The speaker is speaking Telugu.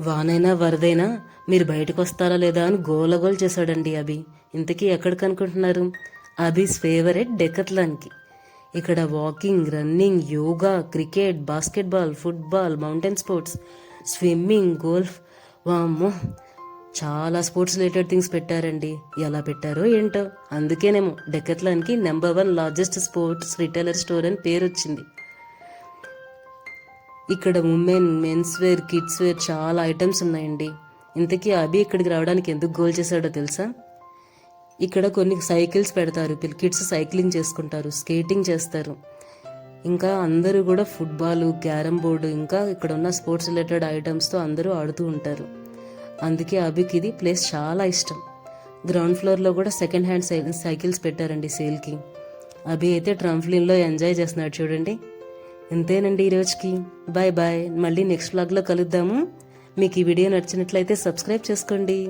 వానైనా వరదైనా మీరు బయటకు వస్తారా లేదా అని గోలగోలు చేశాడండి అభి. ఇంతకీ ఎక్కడికి అనుకుంటున్నారు అభిస్ ఫేవరెట్ డెకత్లాన్కి. ఇక్కడ walking running yoga cricket basketball football mountain sports swimming golf వామ్మో చాలా స్పోర్ట్స్ రిలేటెడ్ థింగ్స్ పెట్టారండి. ఎలా పెట్టారో ఏంటో. అందుకేనేమో డెకత్లాన్కి number one largest sports retailer store అని పేరు వచ్చింది ఇక్కడ women mens wear kids wear చాలా ఐటమ్స్ ఉన్నాయండి. ఇంతకీ అభి ఇక్కడికి రావడానికి ఎందుకు గోల్ చేశాడో తెలుసా? ఇక్కడ కొన్ని సైకిల్స్ పెడతారు. కిడ్స్ సైక్లింగ్ చేసుకుంటారు స్కేటింగ్ చేస్తారు. ఇంకా అందరూ కూడా ఫుట్బాల్ క్యారమ్ బోర్డు ఇంకా ఇక్కడ ఉన్న స్పోర్ట్స్ రిలేటెడ్ ఐటమ్స్తో అందరూ ఆడుతూ ఉంటారు. అందుకే అభికి ఇది ప్లేస్ చాలా ఇష్టం. గ్రౌండ్ ఫ్లోర్లో కూడా సెకండ్ హ్యాండ్ సై సైకిల్స్ పెట్టారండి సేల్కి. అభి అయితే ట్రంఫ్లిన్లో ఎంజాయ్ చేస్తున్నాడు చూడండి. ఇంతేనండి ఈరోజుకి బాయ్ బాయ్. మళ్ళీ నెక్స్ట్ బ్లాగ్లో కలుద్దాము. మీకు ఈ వీడియో నచ్చినట్లయితే సబ్స్క్రైబ్ చేసుకోండి.